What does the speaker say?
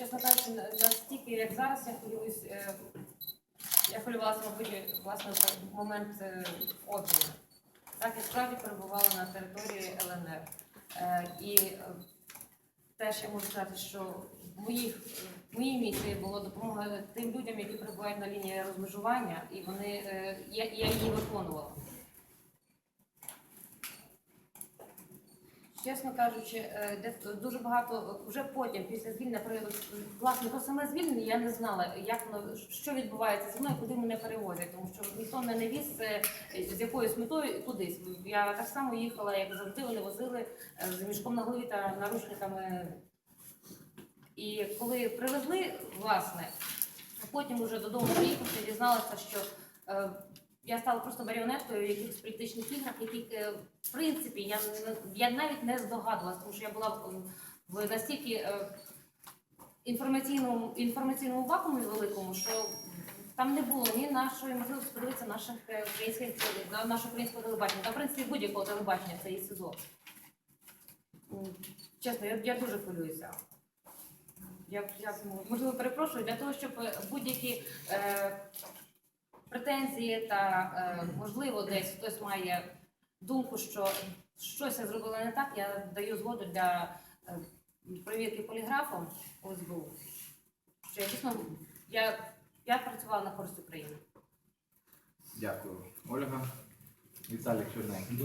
чесно кажучи, настільки, як зараз, я хвилююсь, е, я хвилювалася, мабуть, власне, в момент е, обміну. Так, я справді перебувала на території ЛНР. Е, І теж я можу сказати, що в моїх, в моїй місії було допомога тим людям, які перебувають на лінії розмежування, і вони, я, я її виконувала. Чесно кажучи, е, дуже багато вже потім, після звільнення, при власне про саме звільнення, я не знала, як що відбувається зі мною, куди мене перевозять, тому що ніхто мене не віз е, з якоюсь метою кудись. Я так само їхала, як завжди, вони возили е, з мішком на голові та наручниками. І коли привезли, власне, потім уже додому приїхавши, дізналася, що я стала просто маріонеткою в якихось політичних іграх, яких, е, в принципі, я, я навіть не здогадувалася, тому що я була в, в настільки е, інформаційному, інформаційному вакуумі великому, що там не було ні нашої можливості подивитися наших е, українських на наше українське телебачення, та в принципі будь-якого телебачення це і СІЗО. Чесно, я, я дуже хвилююся. Я, я можливо перепрошую для того, щоб е, будь-які е, претензії та е, можливо десь хтось має думку, що щось я зробила не так, я даю згоду для е, перевірки поліграфом ОСБУ. Що я дійсно я, я працювала на користь України. Дякую. Ольга. Віталій Чорненький.